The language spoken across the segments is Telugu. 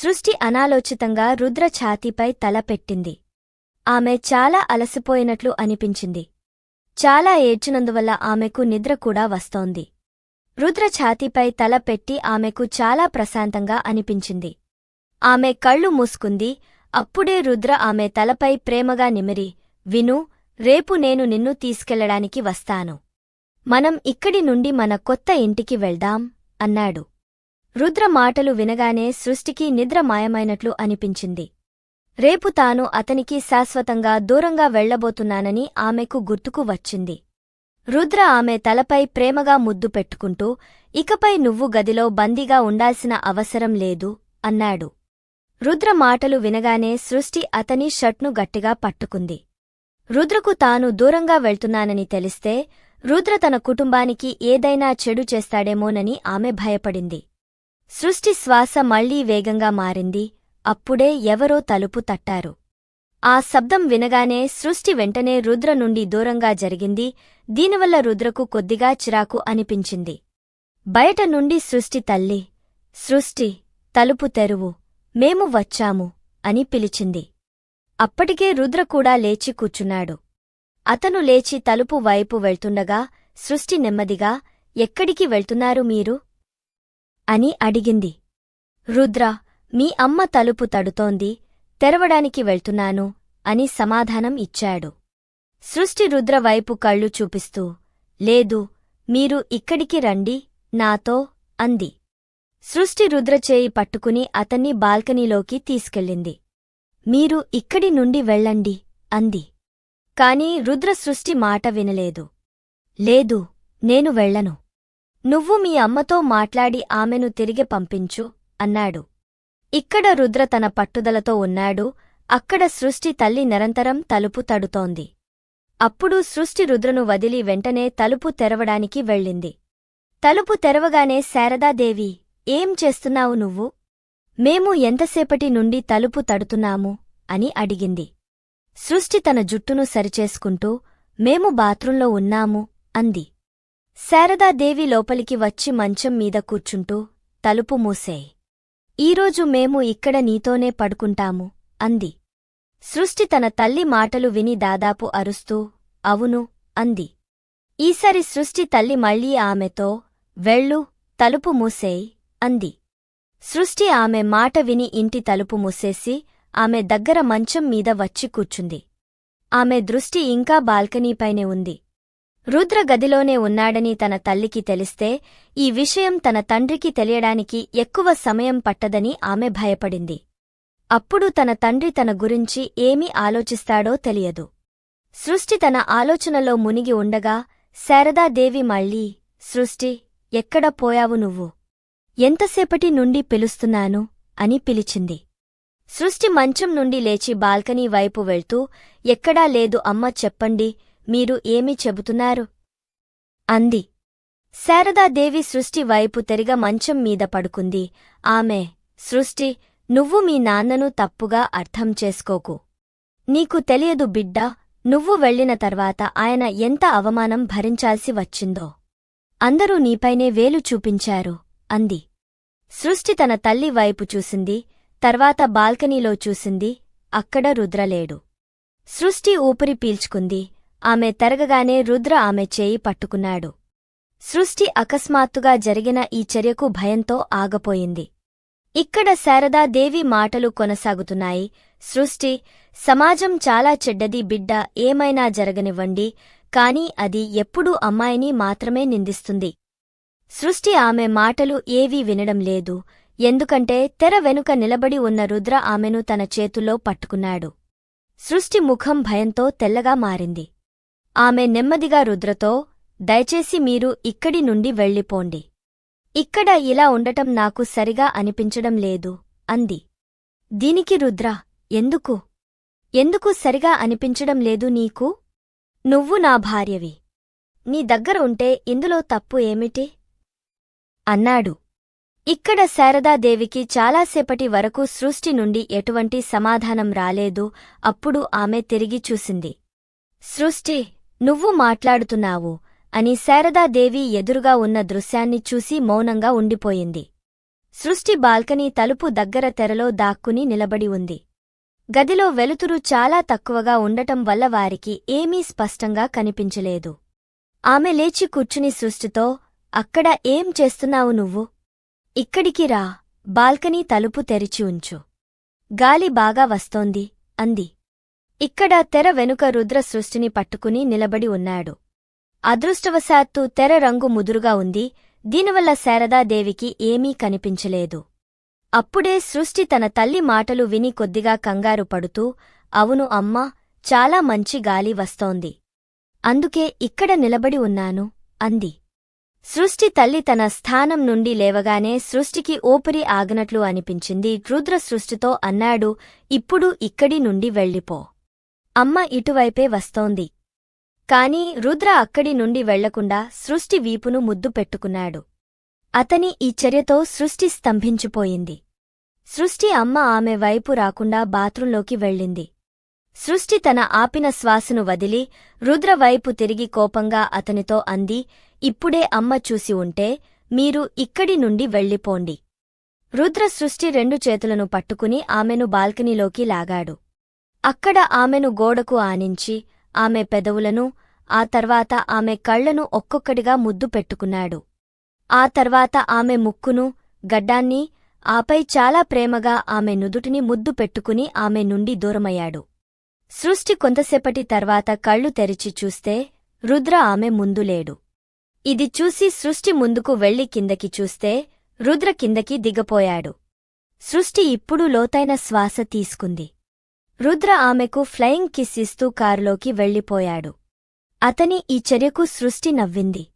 సృష్టి అనాలోచితంగా రుద్ర ఛాతీపై తల పెట్టింది. ఆమె చాలా అలసిపోయినట్లు అనిపించింది. చాలా ఏడ్చినందువల్ల ఆమెకు నిద్ర కూడా వస్తోంది. రుద్ర ఛాతీపై తల పెట్టి ఆమెకు చాలా ప్రశాంతంగా అనిపించింది. ఆమె కళ్ళు మూసుకుంది. అప్పుడే రుద్ర ఆమె తలపై ప్రేమగా నిమిరి విను రేపు నేను నిన్ను తీసుకెళ్ళడానికి వస్తాను. మనం ఇక్కడి నుండి మన కొత్త ఇంటికి వెళ్దాం అన్నాడు. రుద్ర మాటలు వినగానే సృష్టికి నిద్ర మాయమైనట్లు అనిపించింది. రేపు తాను అతనికి శాశ్వతంగా దూరంగా వెళ్ళబోతున్నానని ఆమెకు గుర్తుకు వచ్చింది. రుద్ర ఆమె తలపై ప్రేమగా ముద్దు పెట్టుకుంటూ ఇకపై నువ్వు గదిలో బందీగా ఉండాల్సిన అవసరం లేదు అన్నాడు. రుద్ర మాటలు వినగానే సృష్టి అతని షర్ట్ను గట్టిగా పట్టుకుంది. రుద్రకు తాను దూరంగా వెళ్తున్నానని తెలిస్తే రుద్ర తన కుటుంబానికి ఏదైనా చెడు చేస్తాడేమోనని ఆమె భయపడింది. సృష్టి శ్వాస మళ్ళీ వేగంగా మారింది. అప్పుడే ఎవరో తలుపు తట్టారు. ఆ శబ్దం వినగానే సృష్టి వెంటనే రుద్ర నుండి దూరంగా జరిగింది. దీనివల్ల రుద్రకు కొద్దిగా చిరాకు అనిపించింది. బయట నుండి సృష్టి తల్లి సృష్టి తలుపు తెరువు మేము వచ్చాము అని పిలిచింది. అప్పటికే రుద్ర కూడా లేచి కూర్చున్నాడు. అతను లేచి తలుపు వైపు వెళ్తుండగా సృష్టి నెమ్మదిగా ఎక్కడికి వెళ్తున్నారు మీరు? అని అడిగింది. రుద్ర మీ అమ్మ తలుపు తడుతోంది తెరవడానికి వెళ్తున్నాను అని సమాధానం ఇచ్చాడు. సృష్టి రుద్ర వైపు కళ్ళు చూపిస్తూ లేదు మీరు ఇక్కడికి రండి నాతో అంది. సృష్టి రుద్ర చేయి పట్టుకుని అతన్ని బాల్కనీలోకి తీసుకెళ్ళింది. మీరు ఇక్కడి నుండి వెళ్ళండి అంది. కాని రుద్ర సృష్టి మాట వినలేదు. లేదు నేను వెళ్ళను. నువ్వు మీ అమ్మతో మాట్లాడి ఆమెను తిరిగి పంపించు అన్నాడు. ఇక్కడ రుద్ర తన పట్టుదలతో ఉన్నాడు అక్కడ సృష్టి తల్లి నిరంతరం తలుపు తడుతోంది. అప్పుడు సృష్టి రుద్రను వదిలి వెంటనే తలుపు తెరవడానికి వెళ్ళింది. తలుపు తెరవగానే శారదాదేవి ఏం చేస్తున్నావు నువ్వు? మేము ఎంతసేపటి నుండి తలుపు తడుతున్నాము? అని అడిగింది. సృష్టి తన జుట్టును సరిచేసుకుంటూ మేము బాత్రూంలో ఉన్నాము అంది. శారదాదేవి లోపలికి వచ్చి మంచం మీద కూర్చుంటూ తలుపు మూసేయ్ ఈరోజు మేము ఇక్కడ నీతోనే పడుకుంటాము అంది. సృష్టి తన తల్లి మాటలు విని దాదాపు అరుస్తూ అవును అంది. ఈసారి సృష్టి తల్లి మళ్ళీ ఆమెతో వెళ్ళు తలుపు మూసేయ్ అంది. సృష్టి ఆమె మాట విని ఇంటి తలుపు మూసేసి ఆమె దగ్గర మంచం మీద వచ్చి కూర్చుంది. ఆమె దృష్టి ఇంకా బాల్కనీపైనే ఉంది. రుద్ర గదిలోనే ఉన్నాడని తన తల్లికి తెలిస్తే ఈ విషయం తన తండ్రికి తెలియడానికి ఎక్కువ సమయం పట్టదని ఆమె భయపడింది. అప్పుడు తన తండ్రి తన గురించి ఏమి ఆలోచిస్తాడో తెలియదు. సృష్టి తన ఆలోచనలో మునిగి ఉండగా శారదాదేవి మళ్ళీ సృష్టి ఎక్కడ పోయావు నువ్వు? ఎంతసేపటి నుండి పిలుస్తున్నాను? అని పిలిచింది. సృష్టి మంచం నుండి లేచి బాల్కనీ వైపు వెళ్తూ ఎక్కడా లేదు అమ్మ చెప్పండి మీరు ఏమి చెబుతున్నారు? అంది. శారదాదేవి సృష్టి వైపు తెరిగ మంచం మీద పడుకుంది. ఆమె సృష్టి నువ్వు మీ నాన్నను తప్పుగా అర్థం చేసుకోకు. నీకు తెలియదు బిడ్డా నువ్వు వెళ్ళిన తర్వాత ఆయన ఎంత అవమానం భరించాల్సి వచ్చిందో. అందరూ నీపైనే వేలు చూపించారు అంది. సృష్టి తన తల్లి వైపు చూసింది తర్వాత బాల్కనీలో చూసింది అక్కడ రుద్రలేడు. సృష్టి ఊపిరి పీల్చుకుంది ఆమె తరగగానే రుద్ర ఆమె చేయి పట్టుకున్నాడు. సృష్టి అకస్మాత్తుగా జరిగిన ఈ చర్యకు భయంతో ఆగపోయింది. ఇక్కడ శారదాదేవి మాటలు కొనసాగుతున్నాయి. సృష్టి సమాజం చాలా చెడ్డది బిడ్డ ఏమైనా జరగనివ్వండి కాని అది ఎప్పుడూ అమ్మాయిని మాత్రమే నిందిస్తుంది. సృష్టి ఆమె మాటలు ఏవీ వినడం లేదు. ఎందుకంటే తెర వెనుక నిలబడి ఉన్న రుద్ర ఆమెను తన చేతుల్లో పట్టుకున్నాడు. సృష్టి ముఖం భయంతో తెల్లగా మారింది. ఆమె నెమ్మదిగా రుద్రతో దయచేసి మీరు ఇక్కడి నుండి వెళ్ళిపోండి. ఇక్కడ ఇలా ఉండటం నాకు సరిగా అనిపించడం లేదు అంది. దీనికి రుద్ర ఎందుకు? ఎందుకు సరిగా అనిపించడం లేదు నీకు? నువ్వు నా భార్యవి. నీ దగ్గర ఉంటే ఇందులో తప్పు ఏమిటి అన్నాడు. ఇక్కడ శారదాదేవికి చాలాసేపటి వరకు సృష్టి నుండి ఎటువంటి సమాధానం రాలేదు. అప్పుడు ఆమె తిరిగి చూసింది. సృష్టి నువ్వు మాట్లాడుతున్నావు అని శారదాదేవి ఎదురుగా ఉన్న దృశ్యాన్ని చూసి మౌనంగా ఉండిపోయింది. సృష్టి బాల్కనీ తలుపు దగ్గర తెరలో దాక్కుని నిలబడి ఉంది. గదిలో వెలుతురు చాలా తక్కువగా ఉండటం వల్ల వారికి ఏమీ స్పష్టంగా కనిపించలేదు. ఆమె లేచి కూర్చుని సృష్టితో అక్కడ ఏం చేస్తున్నావు నువ్వు? ఇక్కడికి రా బాల్కనీ తలుపు తెరిచి ఉంచు. గాలి బాగా వస్తోంది అంది. ఇక్కడ తెర వెనుక రుద్ర సృష్టిని పట్టుకుని నిలబడి ఉన్నాడు. అదృష్టవశాత్తు తెర రంగు ముదురుగా ఉంది దీనివల్ల శారదాదేవికి ఏమీ కనిపించలేదు. అప్పుడే సృష్టి తన తల్లి మాటలు విని కొద్దిగా కంగారు పడుతూ అవును అమ్మా చాలా మంచి గాలి వస్తోంది. అందుకే ఇక్కడ నిలబడి ఉన్నాను అంది. సృష్టి తల్లి తన స్థానం నుండి లేవగానే సృష్టికి ఊపిరి ఆగనట్లు అనిపించింది. రుద్ర సృష్టితో అన్నాడు ఇప్పుడు ఇక్కడి నుండి వెళ్ళిపో. అమ్మ ఇటువైపే వస్తోంది. కాని రుద్ర అక్కడి నుండి వెళ్ళకుండా సృష్టి వీపును ముద్దు పెట్టుకున్నాడు. అతని ఈ చర్యతో సృష్టి స్తంభించిపోయింది. సృష్టి అమ్మ ఆమె వైపు రాకుండా బాత్రూంలోకి వెళ్ళింది. సృష్టి తన ఆపిన శ్వాసను వదిలి రుద్ర వైపు తిరిగి కోపంగా అతనితో అంది ఇప్పుడే అమ్మ చూసి ఉంటే మీరు ఇక్కడి నుండి వెళ్ళిపోండి. రుద్ర సృష్టి రెండు చేతులను పట్టుకుని ఆమెను బాల్కనీలోకి లాగాడు. అక్కడ ఆమెను గోడకు ఆనించి ఆమె పెదవులను ఆ తర్వాత ఆమె కళ్ళను ఒక్కొక్కటిగా ముద్దు పెట్టుకున్నాడు. ఆ తర్వాత ఆమె ముక్కును గడ్డాన్ని ఆపై చాలా ప్రేమగా ఆమె నుదుటిని ముద్దు పెట్టుకుని ఆమె నుండి దూరమయ్యాడు. సృష్టి కొంతసేపటి తర్వాత కళ్ళు తెరిచి చూస్తే రుద్ర ఆమె ముందు లేడు. ఇది చూసి సృష్టి ముందుకు వెళ్ళి కిందకి చూస్తే రుద్ర కిందకి దిగపోయాడు. సృష్టి ఇప్పుడు లోతైన శ్వాస తీసుకుంది. రుద్ర ఆమెకు ఫ్లయింగ్ కిస్ ఇస్తూ కారులోకి వెళ్ళిపోయాడు. అతని ఈ చర్యకు సృష్టి నవ్వింది.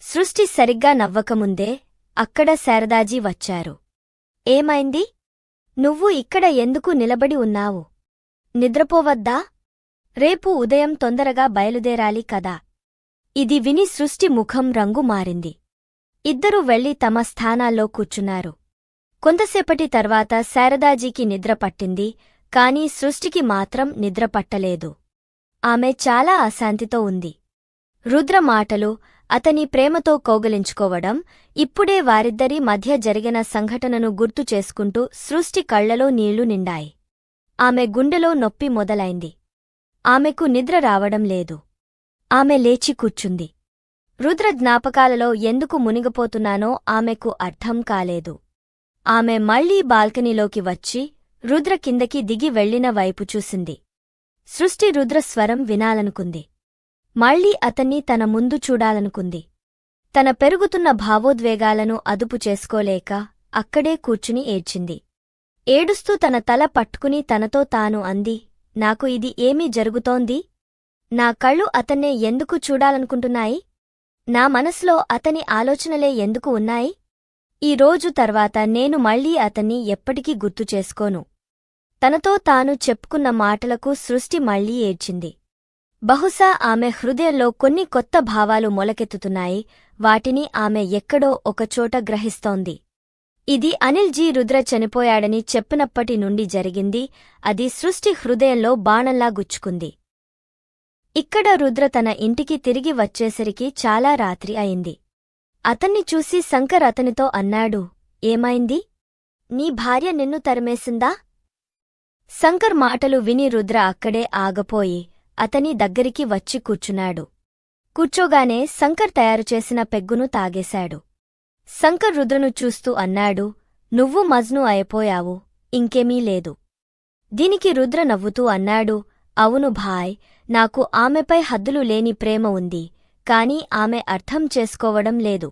సృష్టి సరిగ్గా నవ్వకముందే అక్కడ శారదాజీ వచ్చారు. ఏమైంది? నువ్వు ఇక్కడ ఎందుకు నిలబడి ఉన్నావు? నిద్రపోవద్దా? రేపు ఉదయం తొందరగా బయలుదేరాలి కదా. ఇది విని సృష్టి ముఖం రంగు మారింది. ఇద్దరూ వెళ్ళి తమ స్థానాల్లో కూర్చున్నారు. కొంతసేపటి తర్వాత శారదాజీకి నిద్ర పట్టింది. కాని సృష్టికి మాత్రం నిద్ర పట్టలేదు. ఆమె చాలా అశాంతితో ఉంది. రుద్ర మాటలు అతని ప్రేమతో కౌగలించుకోవడం ఇప్పుడే వారిద్దరి మధ్య జరిగిన సంఘటనను గుర్తు చేసుకుంటూ సృష్టి కళ్ళలో నీళ్ళు నిండాయి. ఆమె గుండెలో నొప్పి మొదలైంది. ఆమెకు నిద్ర రావడం లేదు. ఆమె లేచి కూర్చుంది. రుద్ర జ్ఞాపకాలలో ఎందుకు మునిగిపోతున్నానో ఆమెకు అర్థం కాలేదు. ఆమె మళ్ళీ బాల్కనీలోకి వచ్చి రుద్ర కిందకి దిగి వెళ్ళిన వైపు చూసింది. సృష్టి రుద్ర స్వరం వినాలనుకుంది. మళ్ళీ అతన్ని తన ముందు చూడాలనుకుంది. తన పెరుగుతున్న భావోద్వేగాలను అదుపు చేసుకోలేక అక్కడే కూర్చుని ఏడ్చింది. ఏడుస్తూ తన తల పట్టుకుని తనతో తాను అంది నాకు ఇది ఏమీ జరుగుతోంది? నా కళ్ళు అతన్నే ఎందుకు చూడాలనుకుంటున్నాయి? నా మనసులో అతని ఆలోచనలే ఎందుకు ఉన్నాయి? ఈ రోజు తర్వాత నేను మళ్ళీ అతన్ని ఎప్పటికీ గుర్తు చేసుకోను. తనతో తాను చెప్పుకున్న మాటలకు సృష్టి మళ్ళీ ఏడ్చింది. బహుశా ఆమె హృదయంలో కొన్ని కొత్త భావాలు మొలకెత్తుతున్నాయి వాటిని ఆమె ఎక్కడో ఒకచోట గ్రహిస్తోంది. ఇది అనిల్ జీ. రుద్ర చనిపోయాడని చెప్పినప్పటి నుండి జరిగింది అది సృష్టి హృదయంలో బాణంలా గుచ్చుకుంది. ఇక్కడ రుద్ర తన ఇంటికి తిరిగి వచ్చేసరికి చాలా రాత్రి అయింది. అతన్ని చూసి శంకర్ అతనితో అన్నాడు ఏమైంది? నీ భార్య నిన్ను తరిమేసిందా? శంకర్ మాటలు విని రుద్ర అక్కడే ఆగపోయి అతని దగ్గరికి వచ్చి కూర్చున్నాడు. కూర్చోగానే శంకర్ తయారుచేసిన పెగ్గును తాగేశాడు. శంకర్ రుద్రను చూస్తూ అన్నాడు నువ్వు మజ్ను అయిపోయావు ఇంకేమీ లేదు. దీనికి రుద్ర నవ్వుతూ అన్నాడు అవును భాయ్ నాకు ఆమెపై హద్దులు లేని ప్రేమ ఉంది కాని ఆమె అర్థం చేసుకోవడం లేదు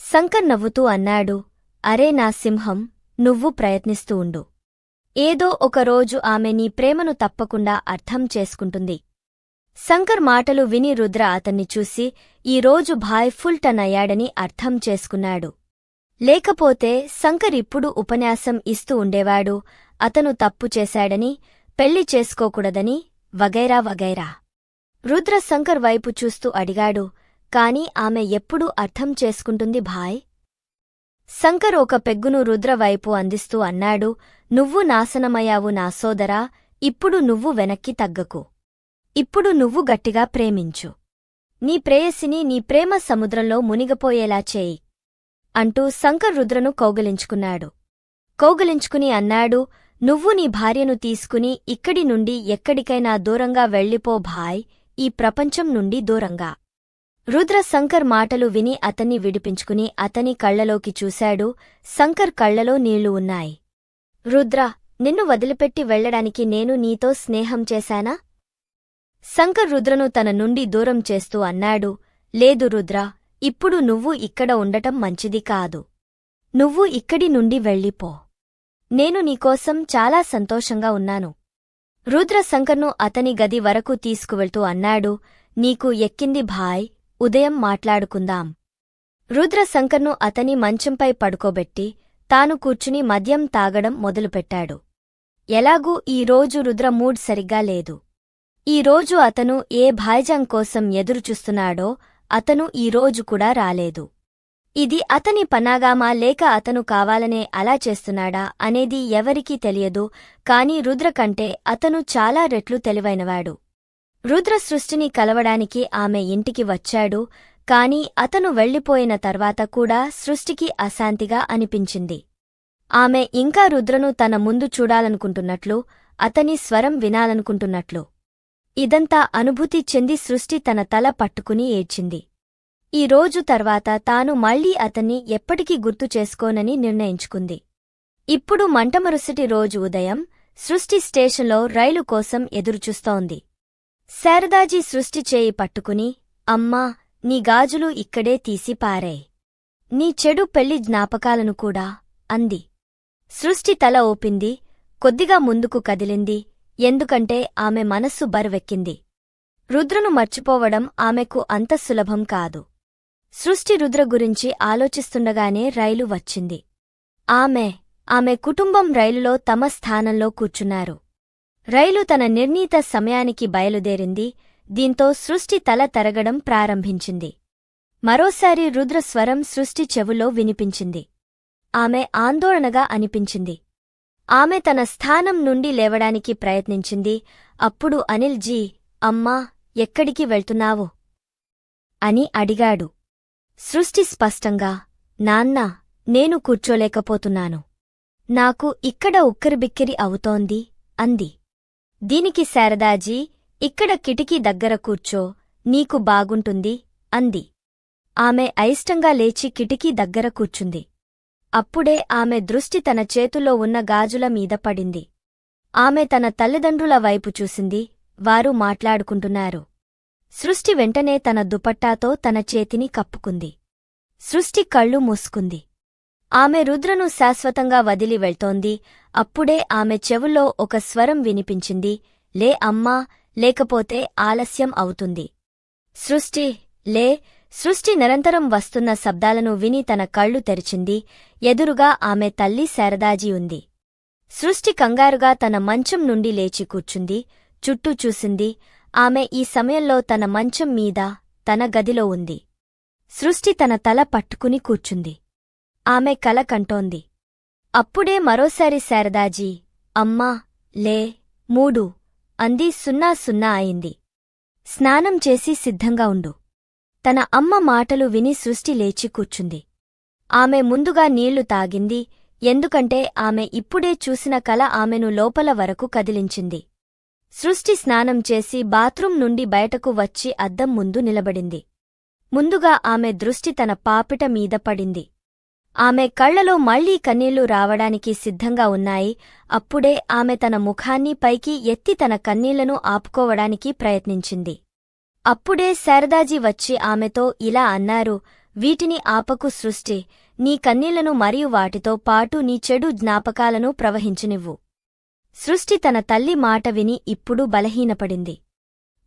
శంకర్ నవ్వుతూ అన్నాడు అరే నా సింహం నువ్వు ప్రయత్నిస్తూ ఉండు. ఏదో ఒకరోజు ఆమె నీ ప్రేమను తప్పకుండా అర్థం చేసుకుంటుంది. శంకర్ మాటలు విని రుద్ర అతన్ని చూసి ఈరోజు భాయ్ ఫుల్ టన్ అయ్యాడని అర్థం చేసుకున్నాడు. లేకపోతే శంకర్ ఇప్పుడు ఉపన్యాసం ఇస్తూ ఉండేవాడు అతను తప్పు చేశాడని పెళ్ళి చేసుకోకూడదని వగైరా వగైరా. రుద్ర శంకర్ వైపు చూస్తూ అడిగాడు కాని ఆమె ఎప్పుడూ అర్థం చేసుకుంటుంది భాయ్? శంకర్ ఒక పెగ్గును రుద్రవైపు అందిస్తూ అన్నాడు నువ్వు నాశనమయ్యావు నా సోదరా ఇప్పుడు నువ్వు వెనక్కి తగ్గకు. ఇప్పుడు నువ్వు గట్టిగా ప్రేమించు. నీ ప్రేయసిని నీ ప్రేమ సముద్రంలో మునిగపోయేలా చేయి అంటూ శంకర్ రుద్రను కౌగలించుకున్నాడు. కౌగలించుకుని అన్నాడు నువ్వు నీ భార్యను తీసుకుని ఇక్కడి నుండి ఎక్కడికైనా దూరంగా వెళ్ళిపో భాయ్ ఈ ప్రపంచం నుండి దూరంగా. రుద్ర శంకర్ మాటలు విని అతన్ని విడిపించుకుని అతని కళ్ళలోకి చూశాడు. శంకర్ కళ్ళలో నీళ్ళు ఉన్నాయి. రుద్ర నిన్ను వదిలిపెట్టి వెళ్ళడానికి నేను నీతో స్నేహం చేశానా? శంకర్ రుద్రను తన నుండి దూరం చేస్తూ అన్నాడు. లేదు రుద్ర ఇప్పుడు నువ్వు ఇక్కడ ఉండటం మంచిది కాదు. నువ్వు ఇక్కడి నుండి వెళ్ళిపో. నేను నీకోసం చాలా సంతోషంగా ఉన్నాను. రుద్ర శంకర్ను అతని గది వరకు తీసుకువెళ్తూ అన్నాడు. నీకు ఎక్కింది భాయ్? ఉదయం మాట్లాడుకుందాం. రుద్ర శంకర్ను అతని మంచంపై పడుకోబెట్టి తాను కూర్చుని మద్యం తాగడం మొదలుపెట్టాడు. ఎలాగూ ఈ రోజు రుద్ర మూడ్ సరిగ్గా లేదు. ఈ రోజు అతను ఏ భాయజం కోసం ఎదురుచూస్తున్నాడో అతను ఈ రోజు కూడా రాలేదు. ఇది అతని పనాగామా లేక అతను కావాలనే అలా చేస్తున్నాడా అనేది ఎవరికీ తెలియదు కాని రుద్ర కంటే అతను చాలా రెట్లు తెలివైనవాడు. రుద్ర సృష్టిని కలవడానికి ఆమె ఇంటికి వచ్చాడు కాని అతను వెళ్ళిపోయిన తర్వాత కూడా సృష్టికి అశాంతిగా అనిపించింది. ఆమె ఇంకా రుద్రను తన ముందు చూడాలనుకుంటున్నట్లు అతని స్వరం వినాలనుకుంటున్నట్లు. ఇదంతా అనుభూతి చెంది సృష్టి తన తల పట్టుకుని ఏడ్చింది. ఈ రోజు తర్వాత తాను మళ్ళీ అతన్ని ఎప్పటికీ గుర్తు చేసుకోనని నిర్ణయించుకుంది. ఇప్పుడు మంటమరుసటి రోజు ఉదయం సృష్టి స్టేషన్లో రైలు కోసం ఎదురుచూస్తోంది. శారదాజీ సృష్టి చేయి పట్టుకుని అమ్మా నీ గాజులు ఇక్కడే తీసి పారాయ్ నీ చెడు పెళ్ళి జ్ఞాపకాలను కూడా అంది. సృష్టి తల ఓపింది కొద్దిగా ముందుకు కదిలింది ఎందుకంటే ఆమె మనస్సు బరువెక్కింది. రుద్రను మర్చిపోవడం ఆమెకు అంత సులభం కాదు. సృష్టి రుద్ర గురించి ఆలోచిస్తుండగానే రైలు వచ్చింది. ఆమె ఆమె కుటుంబం రైలులో తమ స్థానంలో కూర్చున్నారు. రైలు తన నిర్ణీత సమయానికి బయలుదేరింది. దీంతో సృష్టి తల తరగడం ప్రారంభించింది. మరోసారి రుద్రస్వరం సృష్టి చెవులో వినిపించింది. ఆమె ఆందోళనగా అనిపించింది. ఆమె తన స్థానం నుండి లేవడానికి ప్రయత్నించింది. అప్పుడు అనిల్ జీ అమ్మా ఎక్కడికి వెళ్తున్నావు? అని అడిగాడు. సృష్టి స్పష్టంగా నాన్నా నేను కూర్చోలేకపోతున్నాను. నాకు ఇక్కడ ఉక్కిరిబిక్కిరి అవుతోంది అంది. దీనికి శారదాజీ ఇక్కడ కిటికీ దగ్గర కూర్చో నీకు బాగుంటుంది అంది. ఆమె అయిష్టంగా లేచి కిటికీ దగ్గర కూర్చుంది. అప్పుడే ఆమె దృష్టి తన చేతుల్లో ఉన్న గాజుల మీద పడింది. ఆమె తన తల్లిదండ్రుల వైపు చూసింది వారు మాట్లాడుకుంటున్నారు. సృష్టి వెంటనే తన దుపట్టాతో తన చేతిని కప్పుకుంది. సృష్టి కళ్ళు మూసుకుంది. ఆమె రుద్రను శాశ్వతంగా వదిలి వెళ్తోంది. అప్పుడే ఆమె చెవుల్లో ఒక స్వరం వినిపించింది. లే అమ్మా లేకపోతే ఆలస్యం అవుతుంది. సృష్టి లే సృష్టి నిరంతరం వస్తున్న శబ్దాలను విని తన కళ్ళు తెరిచింది. ఎదురుగా ఆమె తల్లి శారదాజీ ఉంది. సృష్టి కంగారుగా తన మంచం నుండి లేచి కూర్చుంది. చుట్టూ చూసింది. ఆమె ఈ సమయంలో తన మంచం మీద తన గదిలో ఉంది. సృష్టి తన తల పట్టుకుని కూర్చుంది. ఆమె కల కంటోంది. అప్పుడే మరోసారి శారదాజీ అమ్మా లే మూడు అంది సున్నా సున్నా అయింది. స్నానం చేసి సిద్ధంగా ఉండు. తన అమ్మ మాటలు విని సృష్టి లేచి కూర్చుంది. ఆమె ముందుగా నీళ్ళు తాగింది ఎందుకంటే ఆమె ఇప్పుడే చూసిన కల ఆమెను లోపల వరకు కదిలించింది. సృష్టి స్నానం చేసి బాత్రూం నుండి బయటకు వచ్చి అద్దం ముందు నిలబడింది. ముందుగా ఆమె దృష్టి తన పాపిట మీద పడింది. ఆమె కళ్ళలో మళ్ళీ కన్నీళ్ళు రావడానికి సిద్ధంగా ఉన్నాయి. అప్పుడే ఆమె తన ముఖాన్ని పైకి ఎత్తి తన కన్నీళ్ళను ఆపుకోవడానికి ప్రయత్నించింది. అప్పుడే శారదాజీ వచ్చి ఆమెతో ఇలా అన్నారు వీటిని ఆపకు సృష్టి. నీ కన్నీళ్ళను మరియు వాటితో పాటు నీ చెడు జ్ఞాపకాలను ప్రవహించనివ్వు. సృష్టి తన తల్లి మాట విని ఇప్పుడు బలహీనపడింది.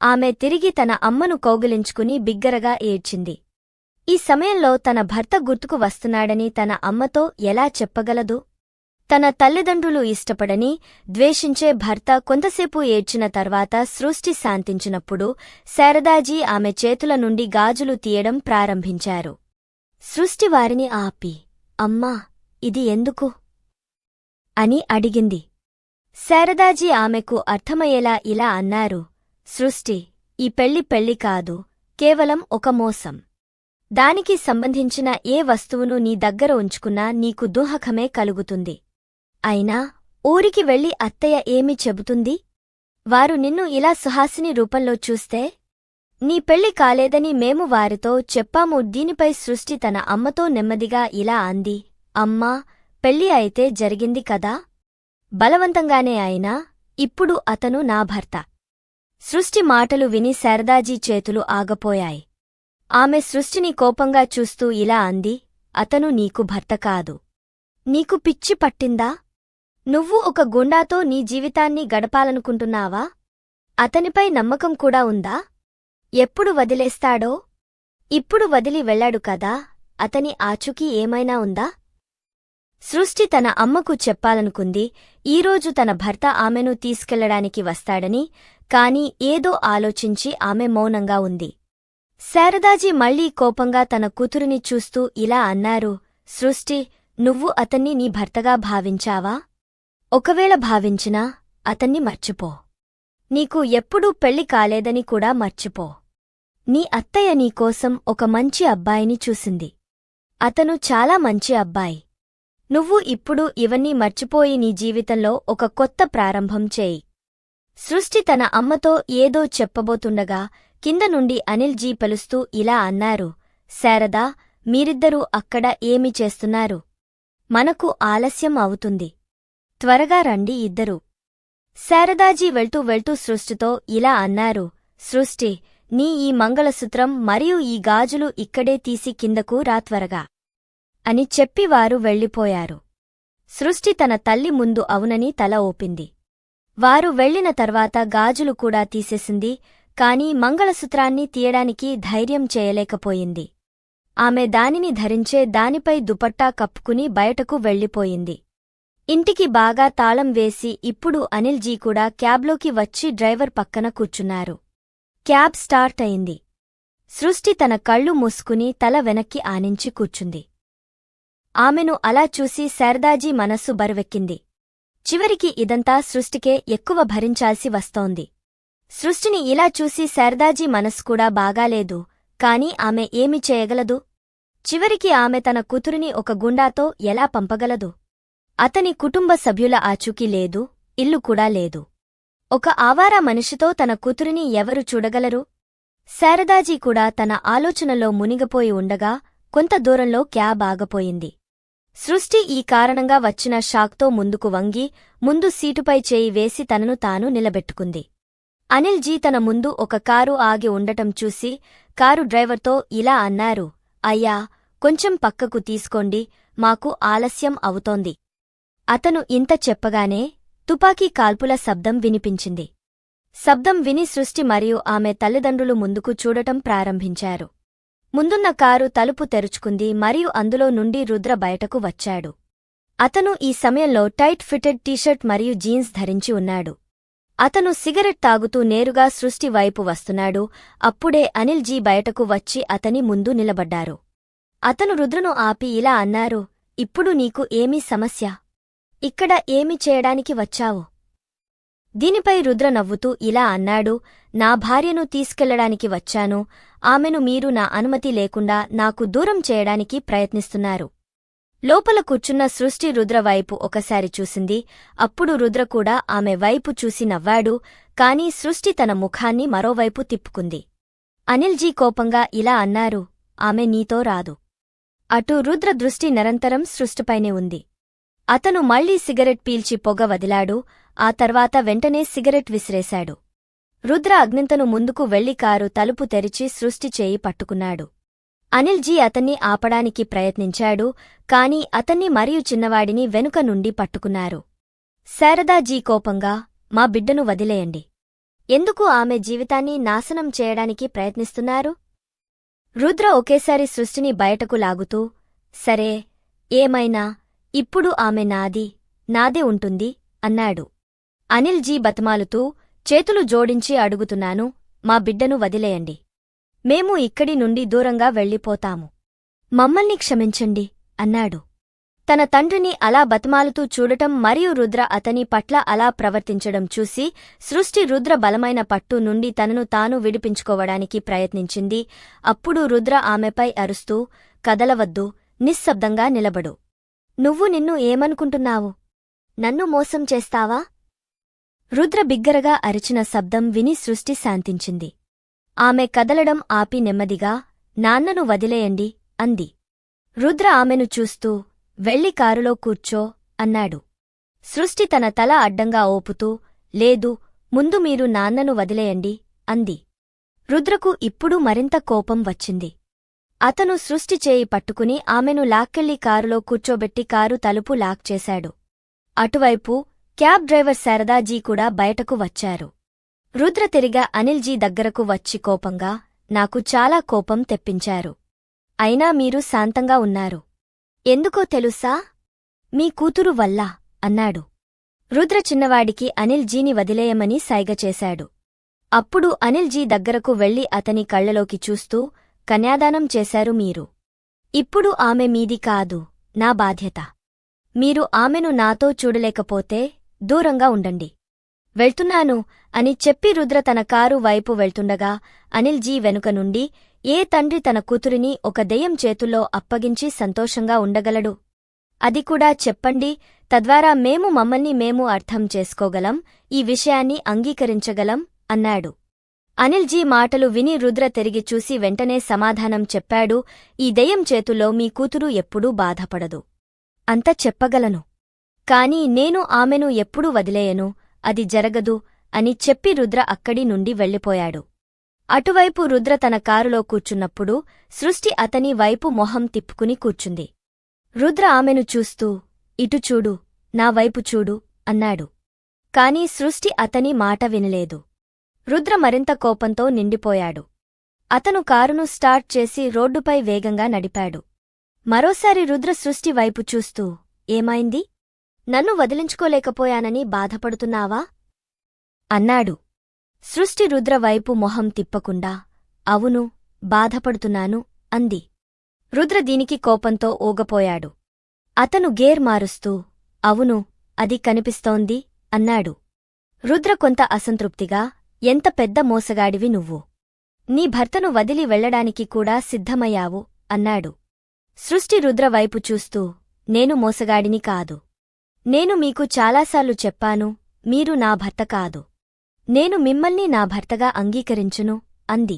ఆమె తిరిగి తన అమ్మను కౌగిలించుకుని బిగ్గరగా ఏడ్చింది. ఈ సమయంలో తన భర్త గుర్తుకు వస్తున్నాడని తన అమ్మతో ఎలా చెప్పగలదు? తన తల్లిదండ్రులు ఇష్టపడని ద్వేషించే భర్త కొంతసేపు ఏడ్చిన తర్వాత సృష్టి శాంతించినప్పుడు శారదాజీ ఆమె చేతుల నుండి గాజులు తీయడం ప్రారంభించారు. సృష్టి వారిని ఆపి అమ్మా ఇది ఎందుకు అని అడిగింది. శారదాజీ ఆమెకు అర్థమయ్యేలా ఇలా అన్నారు సృష్టి ఈ పెళ్ళి పెళ్ళి కాదు కేవలం ఒక మోసం. దానికి సంబంధించిన ఏ వస్తువును నీ దగ్గర ఉంచుకున్నా నీకు దుహకమే కలుగుతుంది. అయినా ఊరికి వెళ్ళి అత్తయ్య ఏమి చెబుతుంది? వారు నిన్ను ఇలా సుహాసిని రూపంలో చూస్తే నీ పెళ్ళి కాలేదని మేము వారితో చెప్పాము దీనిపై సృష్టి తన అమ్మతో నెమ్మదిగా ఇలా అంది అమ్మా పెళ్ళి అయితే జరిగింది కదా? బలవంతంగానే అయినా ఇప్పుడు అతను నా భర్త. సృష్టి మాటలు విని శారదాజీ చేతులు ఆగపోయాయి. ఆమె సృష్టిని కోపంగా చూస్తూ ఇలా అంది అతను నీకు భర్త కాదు. నీకు పిచ్చి పట్టిందా? నువ్వు ఒక గుండాతో నీ జీవితాన్ని గడపాలనుకుంటున్నావా? అతనిపై నమ్మకం కూడా ఉందా? ఎప్పుడు వదిలేస్తాడో? ఇప్పుడు వదిలి వెళ్ళాడు కదా అతని ఆచూకీ ఏమైనా ఉందా? సృష్టి తన అమ్మకు చెప్పాలనుకుంది ఈరోజు తన భర్త ఆమెను తీసుకెళ్ళడానికి వస్తాడని కాని ఏదో ఆలోచించి ఆమె మౌనంగా ఉంది. శారదాజీ మళ్ళీ కోపంగా తన కూతురిని చూస్తూ ఇలా అన్నారు సృష్టి నువ్వు అతన్ని నీ భర్తగా భావించావా? ఒకవేళ భావించినా అతన్ని మర్చిపో. నీకు ఎప్పుడూ పెళ్ళి కాలేదని కూడా మర్చిపో. నీ అత్తయ్య నీకోసం ఒక మంచి అబ్బాయిని చూసింది. అతను చాలా మంచి అబ్బాయి. నువ్వు ఇప్పుడు ఇవన్నీ మర్చిపోయి నీ జీవితంలో ఒక కొత్త ప్రారంభం చేయి. సృష్టి తన అమ్మతో ఏదో చెప్పబోతుండగా కింద నుండి అనిల్జీ పలుస్తూ పిలుస్తూ ఇలా అన్నారు శారదా మీరిద్దరూ అక్కడ ఏమి చేస్తున్నారు? మనకు ఆలస్యం అవుతుంది. త్వరగా రండి ఇద్దరూ. శారదాజీ వెళ్తూ వెళ్తూ సృష్టితో ఇలా అన్నారు సృష్టి నీ ఈ మంగళసూత్రం మరియు ఈ గాజులు ఇక్కడే తీసి కిందకు రా త్వరగా అని చెప్పి వారు వెళ్ళిపోయారు. సృష్టి తన తల్లి ముందు అవునని తల ఊపింది. వారు వెళ్ళిన తర్వాత గాజులు కూడా తీసేసింది కాని మంగళసూత్రాన్ని తీయడానికి ధైర్యం చేయలేకపోయింది. ఆమె దానిని ధరించే దానిపై దుపట్టా కప్పుకుని బయటకు వెళ్ళిపోయింది. ఇంటికి బాగా తాళం వేసి ఇప్పుడు అనిల్జీ కూడా క్యాబ్లోకి వచ్చి డ్రైవర్ పక్కన కూర్చున్నారు. క్యాబ్ స్టార్ట్ అయింది. సృష్టి తన కళ్ళు మూసుకుని తల వెనక్కి ఆనించి కూర్చుంది. ఆమెను అలా చూసి శారదాజీ మనస్సు బరువెక్కింది. చివరికి ఇదంతా సృష్టికే ఎక్కువ భరించాల్సి వస్తోంది. సృష్టిని ఇలా చూసి శారదాజీ మనస్సు కూడా బాగాలేదు. కాని ఆమె ఏమి చేయగలదు? చివరికి ఆమె తన కూతురిని ఒక గుండాతో ఎలా పంపగలదు? అతని కుటుంబ సభ్యుల ఆచూకీ లేదు ఇల్లు కూడా లేదు. ఒక ఆవారా మనిషితో తన కూతురిని ఎవరు చూడగలరు? శారదాజీ కూడా తన ఆలోచనలో మునిగిపోయి ఉండగా కొంత దూరంలో క్యాబ్ ఆగపోయింది. సృష్టి ఈ కారణంగా వచ్చిన షాక్తో ముందుకు వంగి ముందు సీటుపై చేయి వేసి తనను తాను నిలబెట్టుకుంది. అనిల్జీ తన ముందు ఒక కారు ఆగి ఉండటం చూసి కారు డ్రైవర్తో ఇలా అన్నారు అయ్యా కొంచెం పక్కకు తీసుకోండి మాకు ఆలస్యం అవుతోంది అతను ఇంత చెప్పగానే తుపాకీ కాల్పుల శబ్దం వినిపించింది. శబ్దం విని సృష్టి మరియు ఆమె తల్లిదండ్రులు ముందుకు చూడటం ప్రారంభించారు. ముందున్న కారు తలుపు తెరుచుకుంది మరియు అందులో నుండి రుద్ర బయటకు వచ్చాడు. అతను ఈ సమయంలో టైట్ ఫిటెడ్ టీషర్ట్ మరియు జీన్స్ ధరించి ఉన్నాడు. అతను సిగరెట్ తాగుతూ నేరుగా సృష్టి వైపు వస్తున్నాడు. అప్పుడే అనిల్జీ బయటకు వచ్చి అతని ముందు నిలబడ్డారు. అతను రుద్రను ఆపి ఇలా అన్నారు ఇప్పుడు నీకు ఏమీ సమస్య? ఇక్కడ ఏమి చేయడానికి వచ్చావు? దీనిపై రుద్ర నవ్వుతూ ఇలా అన్నాడు నా భార్యను తీసుకెళ్ళడానికి వచ్చాను. ఆమెను మీరు నా అనుమతి లేకుండా నాకు దూరం చేయడానికి ప్రయత్నిస్తున్నారు. లోపల కూర్చున్న సృష్టి రుద్ర వైపు ఒకసారి చూసింది. అప్పుడు రుద్ర కూడా ఆమె వైపు చూసి నవ్వాడు కాని సృష్టి తన ముఖాన్ని మరోవైపు తిప్పుకుంది. అనిల్జీ కోపంగా ఇలా అన్నారు ఆమె నీతో రాదు. అటు రుద్ర దృష్టి నిరంతరం సృష్టిపైనే ఉంది. అతను మళ్ళీ సిగరెట్ పీల్చి పొగ వదిలాడు ఆ తర్వాత వెంటనే సిగరెట్ విసిరేశాడు. రుద్ర అగ్నింతను ముందుకు వెళ్ళి కారు తలుపు తెరిచి సృష్టి చేయి పట్టుకున్నాడు. అనిల్జీ అతన్ని ఆపడానికి ప్రయత్నించాడు కాని అతన్ని మరియు చిన్నవాడిని వెనుక నుండి పట్టుకున్నారు. శారదాజీ కోపంగా మా బిడ్డను వదిలేయండి. ఎందుకు ఆమె జీవితాన్ని నాశనం చేయడానికి ప్రయత్నిస్తున్నారు? రుద్ర ఒకేసారి సృష్టిని బయటకు లాగుతూ సరే ఏమైనా ఇప్పుడు ఆమె నాది నాదే ఉంటుంది అన్నాడు. అనిల్జీ బతమాలుతూ చేతులు జోడించి అడుగుతున్నాను మా బిడ్డను వదిలేయండి. మేము ఇక్కడి నుండి దూరంగా వెళ్ళిపోతాము. మమ్మల్ని క్షమించండి అన్నాడు. తన తండ్రిని అలా బతిమాలుతూ చూడటం మరియు రుద్ర అతని పట్ల అలా ప్రవర్తించడం చూసి సృష్టి రుద్ర బలమైన పట్టు నుండి తనను తాను విడిపించుకోవడానికి ప్రయత్నించింది. అప్పుడు రుద్ర ఆమెపై అరుస్తూ కదలవద్దు నిశ్శబ్దంగా నిలబడు. నువ్వు నిన్ను ఏమనుకుంటున్నావు? నన్ను మోసం చేస్తావా? రుద్ర బిగ్గరగా అరిచిన శబ్దం విని సృష్టి శాంతించింది. ఆమె కదలడం ఆపి నెమ్మదిగా నాన్నను వదిలేయండి అంది. రుద్ర ఆమెను చూస్తూ వెళ్ళి కారులో కూర్చో అన్నాడు. సృష్టి తన తల అడ్డంగా ఓపుతూ లేదు ముందు మీరు నాన్నను వదిలేయండి అంది. రుద్రకు ఇప్పుడు మరింత కోపం వచ్చింది. అతను సృష్టి చేయి పట్టుకుని ఆమెను లాక్కెళ్ళి కారులో కూర్చోబెట్టి కారు తలుపు లాక్ చేశాడు. అటువైపు క్యాబ్ డ్రైవర్ శారదాజీ కూడా బయటకు వచ్చారు. రుద్ర తిరిగా అనిల్జీ దగ్గరకు వచ్చి కోపంగా నాకు చాలా కోపం తెప్పించారు. అయినా మీరు శాంతంగా ఉన్నారు. ఎందుకో తెలుసా? మీ కూతురు వల్ల అన్నాడు. రుద్ర చిన్నవాడికి అనిల్జీని వదిలేయమని సైగచేశాడు అప్పుడు అనిల్జీ దగ్గరకు వెళ్ళి అతని కళ్ళలోకి చూస్తూ కన్యాదానం చేశారు మీరు. ఇప్పుడు ఆమె మీది కాదు నా బాధ్యత. మీరు ఆమెను నాతో చూడలేకపోతే దూరంగా ఉండండి. వెళ్తున్నాను అని చెప్పి రుద్ర తన కారు వైపు వెళ్తుండగా అనిల్జీ వెనుక నుండి ఏ తండ్రి తన కూతురిని ఒక దెయ్యం చేతుల్లో అప్పగించి సంతోషంగా ఉండగలడు? అది కూడా చెప్పండి. తద్వారా మేము మమ్మల్ని మేము అర్థం చేసుకోగలం ఈ విషయాన్ని అంగీకరించగలం అన్నాడు. అనిల్జీ మాటలు విని రుద్ర తిరిగి చూసి వెంటనే సమాధానం చెప్పాడు. ఈ దెయ్యం చేతుల్లో మీ కూతురు ఎప్పుడూ బాధపడదు. అంత చెప్పగలను. కాని నేను ఆమెను ఎప్పుడూ వదిలేయను. అది జరగదు అని చెప్పి రుద్ర అక్కడి నుండి వెళ్ళిపోయాడు. అటువైపు రుద్ర తన కారులో కూర్చున్నప్పుడు సృష్టి అతని వైపు మొహం తిప్పుకుని కూర్చుంది. రుద్ర ఆమెను చూస్తూ ఇటు చూడు నా వైపు చూడు అన్నాడు. కాని సృష్టి అతని మాట వినలేదు. రుద్ర మరింత కోపంతో నిండిపోయాడు. అతను కారును స్టార్ట్ చేసి రోడ్డుపై వేగంగా నడిపాడు. మరోసారి రుద్ర సృష్టి వైపు చూస్తూ ఏమైంది? నన్ను వదిలించుకోలేకపోయానని బాధపడుతున్నావా? అన్నాడు. సృష్టి రుద్ర వైపు మొహం తిప్పకుండా అవును బాధపడుతున్నాను అంది. రుద్ర దీనికి కోపంతో ఊగపోయాడు. అతను గేర్ మారుస్తూ అవును అది కనిపిస్తోంది అన్నాడు. రుద్ర కొంత అసంతృప్తిగా ఎంత పెద్ద మోసగాడివి నువ్వు. నీ భర్తను వదిలి వెళ్ళడానికి కూడా సిద్ధమయ్యావు అన్నాడు. సృష్టి రుద్ర వైపు చూస్తూ నేను మోసగాడిని కాదు. నేను మీకు చాలాసార్లు చెప్పాను మీరు నా భర్త కాదు. నేను మిమ్మల్ని నా భర్తగా అంగీకరించును అంది.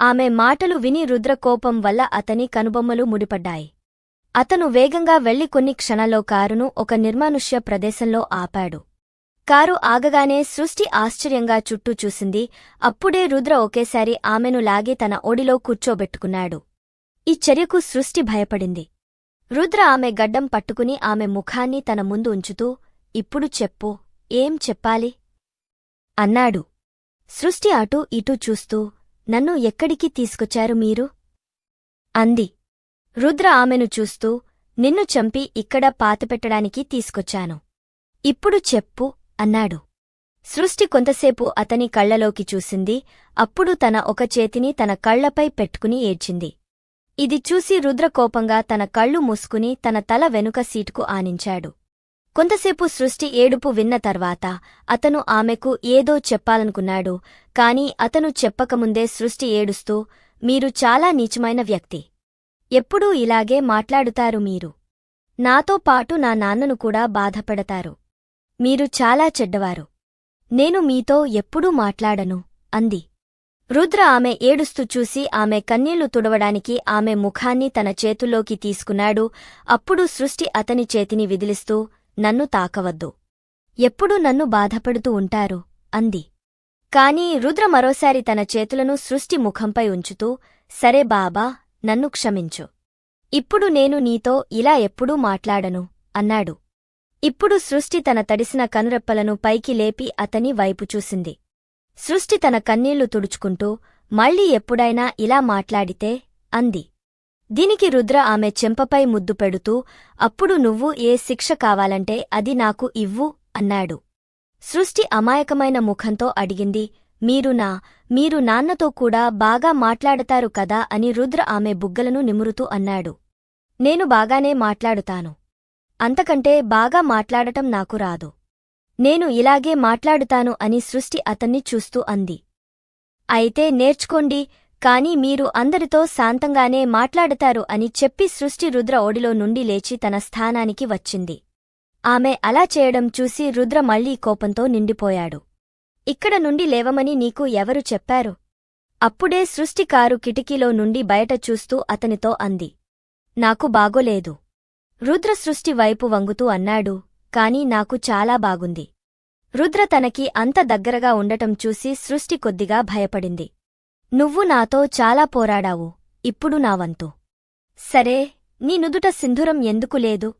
ఆమె మాటలు విని రుద్ర కోపం వల్ల అతని కనుబొమ్మలు ముడిపడ్డాయి. అతను వేగంగా వెళ్ళి కొన్ని క్షణాల్లో కారును ఒక నిర్మానుష్య ప్రదేశంలో ఆపాడు. కారు ఆగగానే సృష్టి ఆశ్చర్యంగా చుట్టూ చూసింది అప్పుడే రుద్ర ఒకేసారి ఆమెను లాగి తన ఒడిలో కూర్చోబెట్టుకున్నాడు. ఈ చర్యకు సృష్టి భయపడింది. రుద్ర ఆమె గడ్డం పట్టుకుని ఆమె ముఖాన్ని తన ముందు ఉంచుతూ ఇప్పుడు చెప్పు ఏం చెప్పాలి? అన్నాడు. సృష్టి అటూ ఇటూ చూస్తూ నన్ను ఎక్కడికి తీసుకొచ్చారు మీరు? అంది. రుద్ర ఆమెను చూస్తూ నిన్ను చంపి ఇక్కడ పాతపెట్టడానికి తీసుకొచ్చాను. ఇప్పుడు చెప్పు అన్నాడు. సృష్టి కొంతసేపు అతని కళ్ళలోకి చూసింది అప్పుడు తన ఒక చేతిని తన కళ్ళపై పెట్టుకుని ఏడ్చింది. ఇది చూసి రుద్ర కోపంగా తన కళ్ళు మూసుకుని తన తల వెనుక సీటుకు ఆనించాడు. కొంతసేపు సృష్టి ఏడుపు విన్న తర్వాత అతను ఆమెకు ఏదో చెప్పాలనుకున్నాడు కాని అతను చెప్పకముందే సృష్టి ఏడుస్తూ మీరు చాలా నీచమైన వ్యక్తి. ఎప్పుడూ ఇలాగే మాట్లాడుతారు మీరు. నాతో పాటు నా నాన్నను కూడా బాధపెడతారు. మీరు చాలా చెడ్డవారు. నేను మీతో ఎప్పుడూ మాట్లాడను అంది. రుద్ర ఆమె ఏడుస్తూ చూసి ఆమె కన్నీళ్ళు తుడవడానికి ఆమె ముఖాన్ని తన చేతుల్లోకి తీసుకున్నాడు. అప్పుడు సృష్టి అతని చేతిని విదిలిస్తూ నన్ను తాకవద్దు. ఎప్పుడూ నన్ను బాధపడుతూ ఉంటారు? అంది. కాని రుద్ర మరోసారి తన చేతులను సృష్టి ముఖంపై ఉంచుతూ సరే బాబా నన్ను క్షమించు. ఇప్పుడు నేను నీతో ఇలా ఎప్పుడూ మాట్లాడను అన్నాడు. ఇప్పుడు సృష్టి తన తడిసిన కనురెప్పలను పైకి లేపి అతని వైపు చూసింది. సృష్టి తన కన్నీళ్ళు తుడుచుకుంటూ మళ్ళీ ఎప్పుడైనా ఇలా మాట్లాడితే? అంది. దీనికి రుద్ర ఆమె చెంపపై ముద్దు పెడుతూ అప్పుడు నువ్వు ఏ శిక్ష కావాలంటే అది నాకు ఇవ్వు అన్నాడు. సృష్టి అమాయకమైన ముఖంతో అడిగింది మీరు నా మీరు నాన్నతో కూడా బాగా మాట్లాడతారు కదా? అని రుద్ర ఆమె బుగ్గలను నిమురుతూ అన్నాడు. నేను బాగానే మాట్లాడుతాను. అంతకంటే బాగా మాట్లాడటం నాకు రాదు. నేను ఇలాగే మాట్లాడుతాను అని సృష్టి అతన్ని చూస్తూ అంది. అయితే నేర్చుకోండి కాని మీరు అందరితో శాంతంగానే మాట్లాడతారు అని చెప్పి సృష్టి రుద్ర ఒడిలో నుండి లేచి తన స్థానానికి వచ్చింది. ఆమె అలా చేయడం చూసి రుద్ర మళ్ళీ కోపంతో నిండిపోయాడు. ఇక్కడ నుండి లేవమని నీకు ఎవరు చెప్పారు అప్పుడే సృష్టి కారు కిటికీలో నుండి బయట చూస్తూ అతనితో అంది. నాకు బాగోలేదు. రుద్ర సృష్టి వైపు వంగుతూ అన్నాడు కాని నాకు చాలా బాగుంది. రుద్ర తనకి అంత దగ్గరగా ఉండటం చూసి సృష్టి కొద్దిగా భయపడింది. నువ్వు నాతో చాలా పోరాడావు ఇప్పుడు నా వంతు. సరే నీ నుదుట సింధురం ఎందుకు లేదు?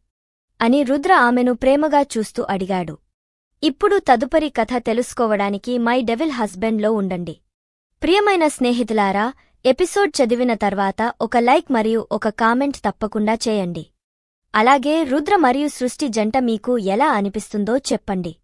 అని రుద్ర ఆమెను ప్రేమగా చూస్తూ అడిగాడు. ఇప్పుడు తదుపరి కథ తెలుసుకోవడానికి మై డెవిల్ హస్బెండ్లో ఉండండి. ప్రియమైన స్నేహితులారా ఎపిసోడ్ చదివిన తర్వాత ఒక లైక్ మరియు ఒక కామెంట్ తప్పకుండా చేయండి. అలాగే రుద్ర మరియు సృష్టి జంట మీకు ఎలా అనిపిస్తుందో చెప్పండి.